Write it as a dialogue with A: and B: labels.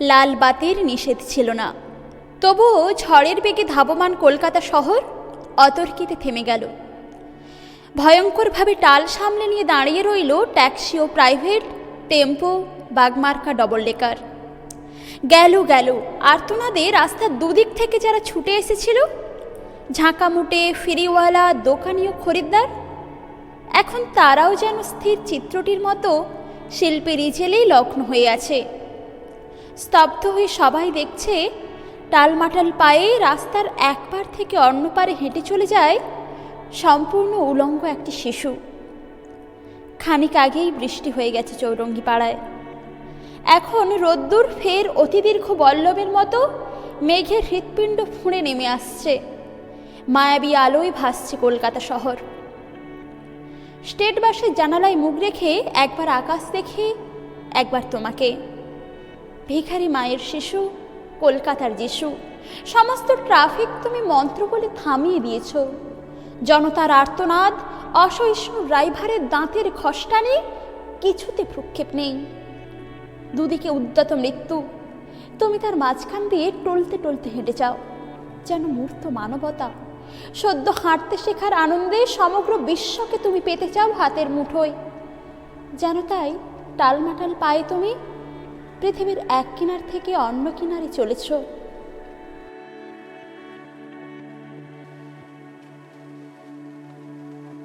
A: লাল বাতির নিষেধ ছিল না। তবুও ঝড়ের বেগে ধাবমান কলকাতা শহর অতর্কিতে থেমে গেল। ভয়ঙ্করভাবে টাল সামলে নিয়ে দাঁড়িয়ে রইল ট্যাক্সি ও প্রাইভেট, টেম্পো, বাগমার্কা ডবল ডেকার গেল গেল আর্তনাদে রাস্তার দুদিক থেকে যারা ছুটে এসেছিল? ঝাঁকামুটে ফেরিওয়ালা, দোকানি ও খরিদ্দার? এখন তারাও যেন স্থির চিত্রটির মতো শিল্পের ইজেলেই লগ্ন হয়ে আছে। স্তব্ধ হয়ে সবাই দেখছে, টালমাটাল পায়ে রাস্তার এক পার থেকে অন্য পারে হেঁটে চলে যায় সম্পূর্ণ উলঙ্গ একটি শিশু। খানিক আগেই বৃষ্টি হয়ে গেছে চৌরঙ্গি পাড়ায় এখন রোদ্দুর ফের অতিদীর্ঘ বল্লভের মতো মেঘের হৃৎপিণ্ড ফুঁড়ে নেমে আসছে। মায়াবী আলোয় ভাসছে কলকাতা শহর। স্টেট বাসের জানালায় মুখ রেখে একবার আকাশ দেখে, একবার তোমাকে। ভিখারি মায়ের শিশু, কলকাতার যিশু, সমস্ত ট্রাফিক তুমি মন্ত্র বলে থামিয়ে দিয়েছ। জনতার আর্তনাদ, অসহিষ্ণু ড্রাইভারের দাঁতের খসটানি কিছুতে ভ্রুক্ষেপ নেই। দুদিকে উদ্যত মৃত্যু, তুমি তার মাঝখান দিয়ে টলতে টলতে হেঁটে যাও। যেন মূর্ত মানবতা, সদ্য হাঁটতে শেখার আনন্দে সমগ্র বিশ্বকে তুমি পেতে চাও হাতের মুঠোয়। যেন তাই টালমাটাল পায়ে তুমি পৃথিবীর এক কিনার থেকে অন্য কিনারে চলেছ।